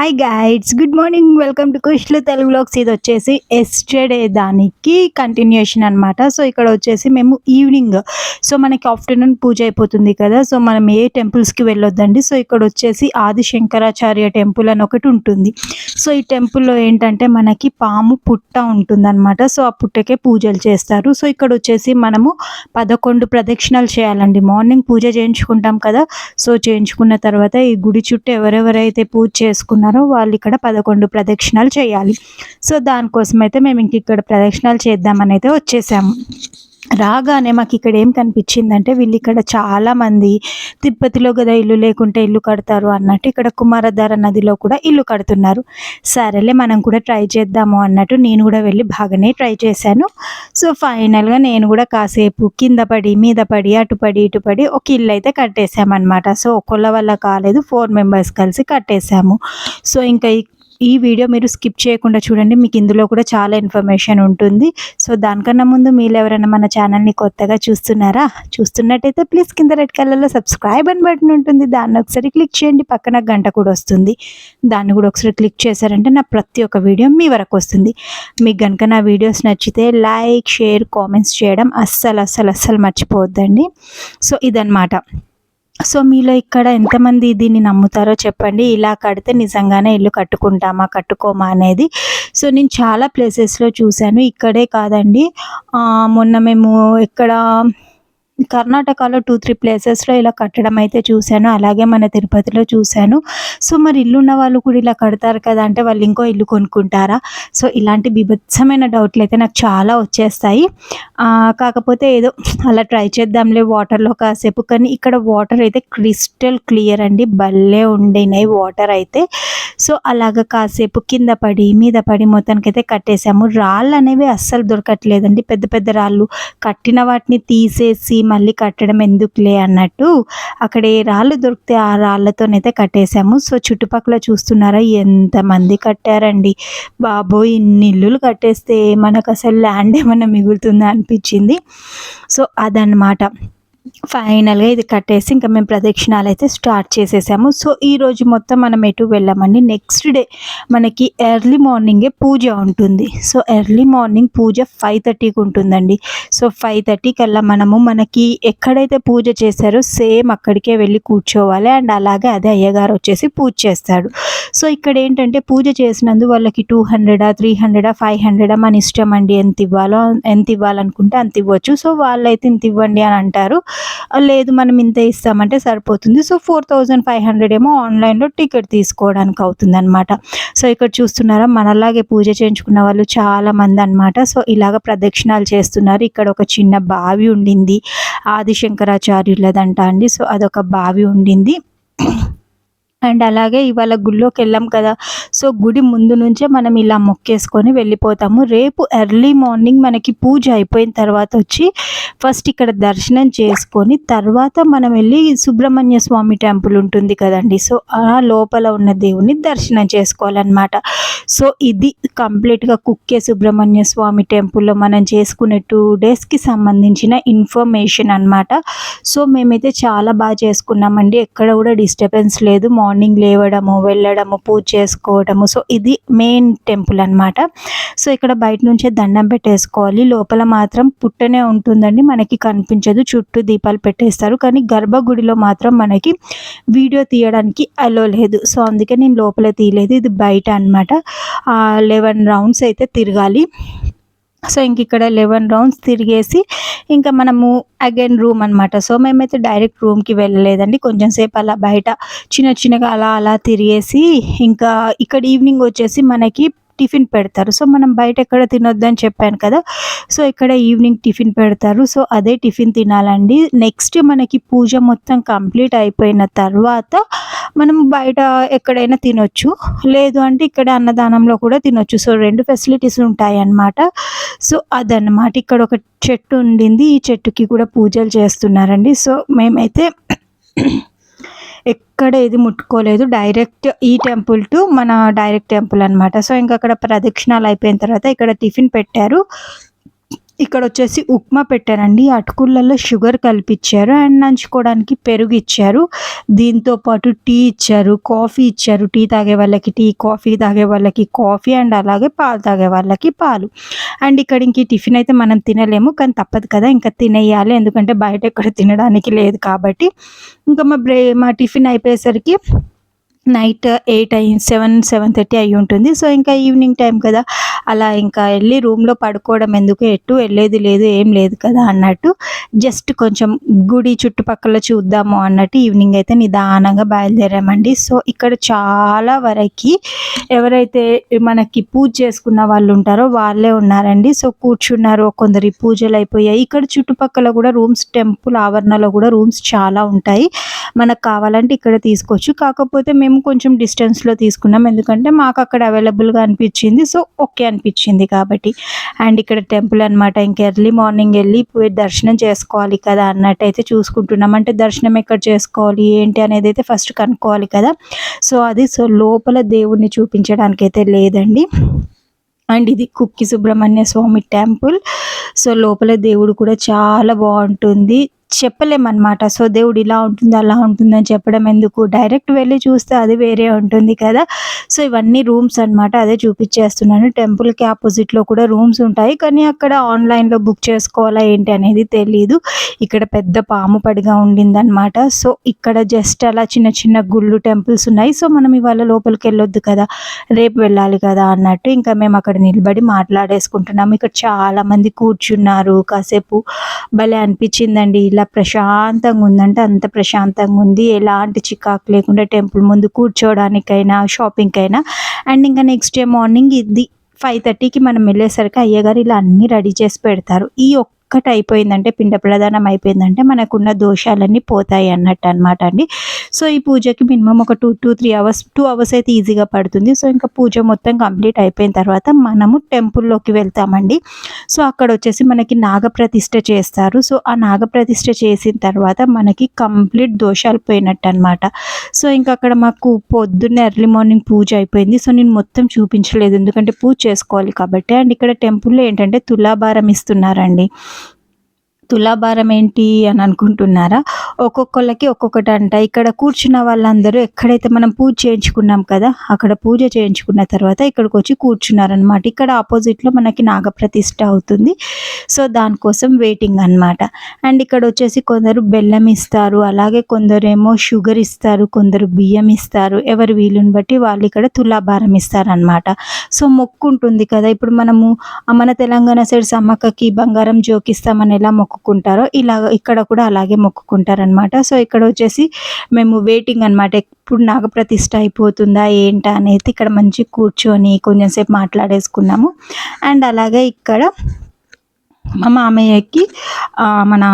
Hi guides good morning welcome to Kushlu Telugu blogs ఇది వచ్చేసి yesterday దానికి continuation అనమాట సో ఇక్కడ వచ్చేసి మేము ఈవినింగ్ సో మనకి ఆఫ్టర్నూన్ పూజ అయిపోతుంది కదా. సో మనం ఏ టెంపుల్స్కి వెళ్ళొద్దండి? సో ఇక్కడ వచ్చేసి ఆది శంకరాచార్య టెంపుల్ అని ఒకటి ఉంటుంది. సో ఈ టెంపుల్లో ఏంటంటే మనకి పాము పుట్ట ఉంటుందన్నమాట. సో ఆ పుట్టకే పూజలు చేస్తారు. సో ఇక్కడ వచ్చేసి మనము పదకొండు ప్రదక్షిణాలు చేయాలండి. మార్నింగ్ పూజ చేయించుకుంటాం కదా. సో చేయించుకున్న తర్వాత ఈ గుడి చుట్టూ ఎవరెవరైతే పూజ చేసుకున్నారో వాళ్ళు ఇక్కడ పదకొండు ప్రదక్షిణాలు చేయాలి. సో దానికోసం అయితే మేము ఇంక ఇక్కడ ప్రదక్షిణాలు చేద్దామని అయితే వచ్చేసాము. రాగానే మాకు ఇక్కడ ఏం కనిపించిందంటే వీళ్ళు ఇక్కడ చాలా మంది తిరుపతిలో కదా ఇల్లు లేకుంటే ఇల్లు కడతారు అన్నట్టు ఇక్కడ కుమారధార నదిలో కూడా ఇల్లు కడుతున్నారు. సరేలే మనం కూడా ట్రై చేద్దాము అన్నట్టు నేను కూడా వెళ్ళి బాగానే ట్రై చేశాను. సో ఫైనల్గా నేను కూడా కాసేపు కింద పడి మీద పడి అటు పడి ఇటు పడి ఒక ఇల్లు అయితే కట్టేసామన్నమాట సో ఒకళ్ళ వల్ల కాలేదు ఫోర్ మెంబర్స్ కలిసి కట్టేసాము సో ఇంకా ఈ- వీడియో మీరు స్కిప్ చేయకుండా చూడండి. మీకు ఇందులో కూడా చాలా ఇన్ఫర్మేషన్ ఉంటుంది. సో దానికన్నా ముందు మీరు ఎవరైనా మన ఛానల్ని కొత్తగా చూస్తున్నారా చూస్తున్నట్టయితే ప్లీజ్ కింద రెడ్ కలర్లో సబ్స్క్రైబ్ అని బటన్ ఉంటుంది. దాన్ని ఒకసారి క్లిక్ చేయండి. పక్కన గంట కూడా వస్తుంది. దాన్ని కూడా ఒకసారి క్లిక్ చేశారంటే నా ప్రతి ఒక్క వీడియో మీ వరకు వస్తుంది. మీకు కనుక నా వీడియోస్ నచ్చితే లైక్ షేర్ కామెంట్స్ చేయడం అస్సలు అస్సలు అస్సలు మర్చిపోవద్దండి. సో ఇదన్నమాట. సో మీలో ఇక్కడ ఎంతమంది దీన్ని నమ్ముతారో చెప్పండి. ఇలా కడితే నిజంగానే ఇల్లు కట్టుకుంటామా కట్టుకోమా అనేది. సో నేను చాలా ప్లేసెస్లో చూశాను. ఇక్కడే కాదండి. మొన్న మేము ఇక్కడ కర్ణాటకలో టూ త్రీ ప్లేసెస్లో ఇలా కట్టడం అయితే చూశాను. అలాగే మన తిరుపతిలో చూశాను. సో మరి ఇల్లు ఉన్న వాళ్ళు కూడా ఇలా కడతారు కదా అంటే వాళ్ళు ఇంకో ఇల్లు కొనుక్కుంటారా? సో ఇలాంటి బిభత్సమైన డౌట్లు అయితే నాకు చాలా వచ్చేస్తాయి. కాకపోతే ఏదో అలా ట్రై చేద్దాంలే వాటర్లో కాసేపు. కానీ ఇక్కడ వాటర్ అయితే క్రిస్టల్ క్లియర్ అండి. భలే ఉండినాయి వాటర్ అయితే. సో అలాగ కాసేపు కింద పడి మీద పడి మొత్తానికైతే కట్టేసాము. రాళ్ళు అనేవి అస్సలు దొరకట్లేదండి. పెద్ద పెద్ద రాళ్ళు. కట్టిన వాటిని తీసేసి మళ్ళీ కట్టడం ఎందుకులే అన్నట్టు అక్కడ ఏ రాళ్ళు దొరికితే ఆ రాళ్ళతోనైతే కట్టేసాము సో చుట్టుపక్కల చూస్తున్నారా ఎంతమంది కట్టారండి? బాబోయ్ ఇన్ని ఇల్లులు కట్టేస్తే మనకు అసలు ల్యాండ్ ఏమైనా మిగులుతుందా అనిపించింది. సో అదనమాట ఫైనల్గా ఇది కట్టేసి ఇంకా మేము ప్రదక్షిణాలు అయితే స్టార్ట్ చేసేసాము. సో ఈరోజు మొత్తం మనం ఎటు వెళ్ళామండి? నెక్స్ట్ డే మనకి ఎర్లీ మార్నింగే పూజ ఉంటుంది. సో ఎర్లీ మార్నింగ్ పూజ ఫైవ్ థర్టీకి ఉంటుందండి. సో ఫైవ్ థర్టీ కల్లా మనము మనకి ఎక్కడైతే పూజ చేశారో సేమ్ అక్కడికే వెళ్ళి కూర్చోవాలి. అండ్ అలాగే అదే అయ్యగారు వచ్చేసి పూజ చేస్తాడు సో ఇక్కడ ఏంటంటే పూజ చేసినందు వాళ్ళకి టూ హండ్రెడా త్రీ హండ్రెడా ఫైవ్ హండ్రెడా మన ఇష్టం అండి. ఎంత ఇవ్వాలో ఎంత ఇవ్వాలనుకుంటే అంత ఇవ్వచ్చు. సో వాళ్ళైతే ఇంత ఇవ్వండి అని అంటారు. లేదు మనం ఇంత ఇస్తామంటే సరిపోతుంది. So four thousand five hundred ఏమో ఆన్లైన్లో టికెట్ తీసుకోవడానికి అవుతుంది అనమాట సో ఇక్కడ చూస్తున్నారా మనలాగే పూజ చేయించుకున్న వాళ్ళు చాలా మంది అనమాట సో ఇలాగ ప్రదక్షిణాలు చేస్తున్నారు. ఇక్కడ ఒక చిన్న బావి ఉండింది. ఆది శంకరాచార్యులదంట అండి. సో అదొక బావి ఉండింది. అండ్ అలాగే ఇవాళ గుళ్ళోకి వెళ్ళాం కదా. సో గుడి ముందు నుంచే మనం ఇలా మొక్కేసుకొని వెళ్ళిపోతాము. రేపు ఎర్లీ మార్నింగ్ మనకి పూజ అయిపోయిన తర్వాత వచ్చి ఫస్ట్ ఇక్కడ దర్శనం చేసుకొని తర్వాత మనం వెళ్ళి సుబ్రహ్మణ్య స్వామి టెంపుల్ ఉంటుంది కదండి. సో ఆ లోపల ఉన్న దేవుని దర్శనం చేసుకోవాలన్నమాట. సో ఇది కంప్లీట్గా కుక్కే సుబ్రహ్మణ్య స్వామి టెంపుల్లో మనం చేసుకునే టూ డేస్కి సంబంధించిన ఇన్ఫర్మేషన్ అన్నమాట. సో మేమైతే చాలా బాగా చేసుకున్నామండి. ఎక్కడ కూడా డిస్టర్బెన్స్ లేదు. మార్నింగ్ మార్నింగ్ లేవడము వెళ్ళడము పూజ చేసుకోవడము. సో ఇది మెయిన్ టెంపుల్ అన్నమాట. సో ఇక్కడ బయట నుంచే దండం పెట్టేసుకోవాలి. లోపల మాత్రం పుట్టనే ఉంటుందండి. మనకి కనిపించదు. చుట్టూ దీపాలు పెట్టేస్తారు. కానీ గర్భగుడిలో మాత్రం మనకి వీడియో తీయడానికి అలో లేదు. సో అందుకే నేను లోపల తీయలేదు. ఇది బయట అనమాట లెవెన్ రౌండ్స్ అయితే తిరగాలి. సో ఇంక ఇక్కడ లెవెన్ రౌండ్స్ తిరిగేసి ఇంకా మనము అగైన్ రూమ్ అనమాట సో మేమైతే డైరెక్ట్ రూమ్కి వెళ్ళలేదండి. కొంచెం సేపు అలా బయట చిన్న చిన్నగా అలా అలా తిరిగేసి ఇంకా ఇక్కడ ఈవినింగ్ వచ్చేసి మనకి టిఫిన్ పెడతారు. సో మనం బయట ఎక్కడ తినొద్దు అని చెప్పాను కదా. సో ఇక్కడ ఈవినింగ్ టిఫిన్ పెడతారు. సో అదే టిఫిన్ తినాలండి. నెక్స్ట్ మనకి పూజ మొత్తం కంప్లీట్ అయిపోయిన తర్వాత మనం బయట ఎక్కడైనా తినొచ్చు. లేదు అంటే ఇక్కడ అన్నదానంలో కూడా తినొచ్చు. సో రెండు ఫెసిలిటీస్ ఉంటాయి అన్నమాట సో అదనమాట ఇక్కడ ఒక చెట్టు ఉండింది. ఈ చెట్టుకి కూడా పూజలు చేస్తున్నారండి. సో మేమైతే ఎక్కడ ఏది ముట్టుకోలేదు. డైరెక్ట్ ఈ టెంపుల్ టు మన డైరెక్ట్ టెంపుల్ అన్నమాట. సో ఇంకా అక్కడ ప్రదక్షిణాలు అయిపోయిన తర్వాత ఇక్కడ టిఫిన్ పెట్టారు. ఇక్కడ వచ్చేసి ఉప్మా పెట్టారండి. అటుకులలో షుగర్ కలిపిచ్చారు అండ్ నంచుకోవడానికి పెరుగు ఇచ్చారు. దీంతో పాటు టీ ఇచ్చారు. కాఫీ ఇచ్చారు. టీ తాగే వాళ్ళకి టీ కాఫీ తాగే వాళ్ళకి కాఫీ అండ్ అలాగే పాలు తాగే వాళ్ళకి పాలు. అండ్ ఇక్కడ ఇంక టిఫిన్ అయితే మనం తినలేము. కానీ తప్పదు కదా ఇంకా తినేయాలి. ఎందుకంటే బయట ఎక్కడ తినడానికి లేదు కాబట్టి. ఇంకా మా బ్రే మా టిఫిన్ అయిపోయేసరికి నైట్ ఎయిట్ అయ్యి సెవెన్ సెవెన్ థర్టీ అయి ఉంటుంది. సో ఇంకా ఈవినింగ్ టైం కదా. అలా ఇంకా వెళ్ళి రూమ్లో పడుకోవడం ఎందుకు? ఎటు వెళ్ళేది లేదు ఏం లేదు కదా అన్నట్టు జస్ట్ కొంచెం గుడి చుట్టుపక్కల చూద్దాము అన్నట్టు ఈవినింగ్ అయితే నిదానంగా బయలుదేరామండి. సో ఇక్కడ చాలా వరకు ఎవరైతే మనకి పూజ చేసుకున్న వాళ్ళు ఉంటారో వాళ్ళే ఉన్నారండి. సో కూర్చున్నారు కొందరి పూజలు అయిపోయాయి. ఇక్కడ చుట్టుపక్కల కూడా రూమ్స్ టెంపుల్ ఆవరణలో కూడా రూమ్స్ చాలా ఉంటాయి. మనకు కావాలంటే ఇక్కడ తీసుకోవచ్చు. కాకపోతే మేము కొంచెం డిస్టెన్స్లో తీసుకున్నాం. ఎందుకంటే మాకు అక్కడ అవైలబుల్గా అనిపించింది. సో ఓకే అనిపించింది కాబట్టి. అండ్ ఇక్కడ టెంపుల్ అనమాట ఇంక ఎర్లీ మార్నింగ్ వెళ్ళి పోయి దర్శనం చేసుకోవాలి కదా అన్నట్టు అయితే చూసుకుంటున్నాం. అంటే దర్శనం ఎక్కడ చేసుకోవాలి ఏంటి అనేది అయితే ఫస్ట్ కనుక్కోవాలి కదా. సో అది సో లోపల దేవుణ్ణి చూపించడానికి అయితే లేదండి. అండ్ ఇది కుక్కి సుబ్రహ్మణ్య స్వామి టెంపుల్. సో లోపల దేవుడు కూడా చాలా బాగుంటుంది. చెప్పలేమన్నమాట. సో దేవుడు ఇలా ఉంటుంది అలా ఉంటుంది అని చెప్పడం ఎందుకు? డైరెక్ట్ వెళ్ళి చూస్తే అది వేరే ఉంటుంది కదా? సో ఇవన్నీ రూమ్స్ అనమాట అదే చూపించేస్తున్నాను. టెంపుల్కి ఆపోజిట్లో కూడా రూమ్స్ ఉంటాయి. కానీ అక్కడ ఆన్లైన్లో బుక్ చేసుకోవాలా ఏంటి అనేది తెలియదు ఇక్కడ పెద్ద పాము పడిగా ఉండిందనమాట సో ఇక్కడ జస్ట్ అలా చిన్న చిన్న గుళ్ళు టెంపుల్స్ ఉన్నాయి. సో మనం ఇవాళ లోపలికి వెళ్ళొద్దు కదా? రేపు వెళ్ళాలి కదా? అన్నట్టు ఇంకా మేము అక్కడ నిలబడి మాట్లాడేసుకుంటున్నాము. ఇక్కడ చాలా మంది కూర్చున్నారు. కాసేపు భలే అనిపించిందండి. ఇలా ప్రశాంతంగా ఉందంటే అంత ప్రశాంతంగా ఉంది. ఎలాంటి చికాకు లేకుండా టెంపుల్ ముందు కూర్చోవడానికైనా షాపింగ్కైనా. అండ్ ఇంకా నెక్స్ట్ డే మార్నింగ్ ఇది ఫైవ్ థర్టీకి మనం వెళ్ళేసరికి అయ్యగారు ఇలా అన్నీ రెడీ చేసి పెడతారు. ఈ ఒక్క ఒక్కటి అయిపోయిందంటే పిండ ప్రధానం అయిపోయిందంటే మనకున్న దోషాలన్నీ పోతాయి అన్నట్టు అనమాట అండి. సో ఈ పూజకి మినిమం ఒక two two three hours two hours అయితే ఈజీగా పడుతుంది. సో ఇంకా పూజ మొత్తం కంప్లీట్ అయిపోయిన తర్వాత మనము టెంపుల్లోకి వెళ్తామండి. సో అక్కడ వచ్చేసి మనకి నాగప్రతిష్ఠ చేస్తారు. సో ఆ నాగప్రతిష్ఠ చేసిన తర్వాత మనకి కంప్లీట్ దోషాలు పోయినట్టు అనమాట సో ఇంకా అక్కడ మాకు పొద్దున్నే ఎర్లీ మార్నింగ్ పూజ అయిపోయింది. సో నేను మొత్తం చూపించలేదు. ఎందుకంటే పూజ చేసుకోవాలి కాబట్టి. అండ్ ఇక్కడ టెంపుల్లో ఏంటంటే తులాభారం ఇస్తున్నారండి. తులాభారం ఏంటి అని అనుకుంటున్నారా? ఒక్కొక్కళ్ళకి ఒక్కొక్కటి అంట. ఇక్కడ కూర్చున్న వాళ్ళందరూ ఎక్కడైతే మనం పూజ చేయించుకున్నాం కదా అక్కడ పూజ చేయించుకున్న తర్వాత ఇక్కడికి వచ్చి కూర్చున్నారనమాట ఇక్కడ ఆపోజిట్లో మనకి నాగప్రతిష్ఠ అవుతుంది. సో దానికోసం వెయిటింగ్ అనమాట అండ్ ఇక్కడ వచ్చేసి కొందరు బెల్లం ఇస్తారు అలాగే కొందరేమో షుగర్ ఇస్తారు కొందరు బియ్యం ఇస్తారు. ఎవరి వీలుని బట్టి వాళ్ళు ఇక్కడ తులాభారం ఇస్తారనమాట సో మొక్కు ఉంటుంది కదా. ఇప్పుడు మనము మన తెలంగాణ సైడ్ సమ్మక్కకి బంగారం జోకిస్తామని ఎలా మొక్కు మొక్కుకుంటారో ఇలా ఇక్కడ కూడా అలాగే మొక్కుకుంటారనమాట సో ఇక్కడ వచ్చేసి మేము వెయిటింగ్ అనమాట ఎప్పుడు నాగప్రతిష్ఠ అయిపోతుందా ఏంటా అనేది ఇక్కడ మంచి కూర్చొని కొంచెం సేపు మాట్లాడేసుకున్నాము. అండ్ అలాగే ఇక్కడ మా మామయ్యకి మన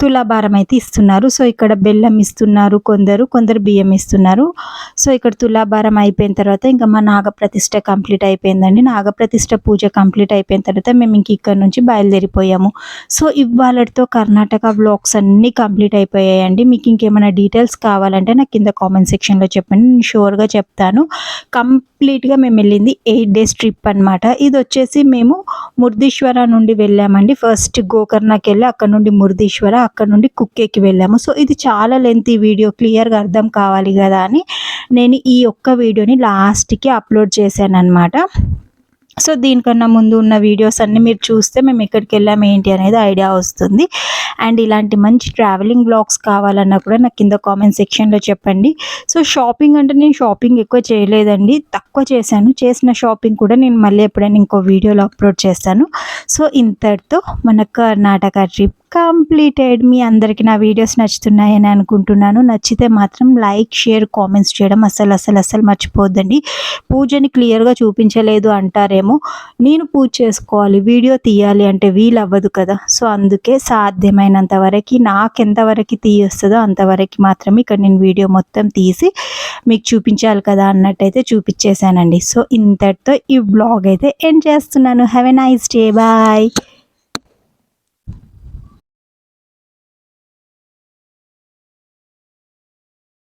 తులాభారం అయితే ఇస్తున్నారు. సో ఇక్కడ బెల్లం ఇస్తున్నారు కొందరు కొందరు బియ్యం ఇస్తున్నారు. సో ఇక్కడ తులాభారం అయిపోయిన తర్వాత ఇంకా మా నాగప్రతిష్ట కంప్లీట్ అయిపోయిందండి. నాగప్రతిష్ఠ పూజ కంప్లీట్ అయిపోయిన తర్వాత మేము ఇంక ఇక్కడ నుంచి బయలుదేరిపోయాము. సో ఇవాళతో కర్ణాటక వ్లాగ్స్ అన్నీ కంప్లీట్ అయిపోయాయండి. మీకు ఇంకేమైనా డీటెయిల్స్ కావాలంటే నాకు కింద కామెంట్ సెక్షన్లో చెప్పండి. నేను షూర్గా చెప్తాను. కంప్లీట్గా మేము వెళ్ళింది ఎయిట్ డేస్ ట్రిప్ అనమాట ఇది వచ్చేసి మేము ముర్దీశ్వర నుండి వెళ్ళామండి. ఫస్ట్ గోకర్ణకి వెళ్ళి అక్కడ నుండి ముర్దీశ్వర అక్కడ నుండి కుక్కేకి వెళ్ళాము. సో ఇది చాలా లెంత్ వీడియో క్లియర్గా అర్థం కావాలి కదా అని నేను ఈ ఒక్క వీడియోని లాస్ట్కి అప్లోడ్ చేశాను అనమాట సో దీనికన్నా ముందు ఉన్న వీడియోస్ అన్నీ మీరు చూస్తే మేము ఎక్కడికి వెళ్ళాము ఏంటి అనేది ఐడియా వస్తుంది. అండ్ ఇలాంటి మంచి ట్రావెలింగ్ బ్లాగ్స్ కావాలన్నా కూడా నాకు కింద కామెంట్ సెక్షన్లో చెప్పండి. సో షాపింగ్ అంటే నేను షాపింగ్ ఎక్కువ చేయలేదండి. తక్కువ చేశాను. చేసిన షాపింగ్ కూడా నేను మళ్ళీ ఎప్పుడైనా ఇంకో వీడియోలో అప్లోడ్ చేస్తాను. సో ఇంతటితో మన కర్ణాటక ట్రిప్ కంప్లీటెడ్ మీ అందరికీ నా వీడియోస్ నచ్చుతున్నాయని అనుకుంటున్నాను. నచ్చితే మాత్రం లైక్ షేర్ కామెంట్స్ చేయడం అసలు అసలు అసలు మర్చిపోద్దండి. పూజని క్లియర్గా చూపించలేదు అంటారేమో. నేను పూజ చేసుకోవాలి వీడియో తీయాలి అంటే వీలు అవ్వదు కదా. సో అందుకే సాధ్యమైనంత వరకు నాకు ఎంతవరకు తీయొస్తుందో అంతవరకు మాత్రమే ఇక్కడ నేను వీడియో మొత్తం తీసి మీకు చూపించాలి కదా అన్నట్టయితే చూపించేశానండి. సో ఇంతటితో ఈ బ్లాగ్ అయితే ఎండ్ చేస్తున్నాను. Have a nice day bye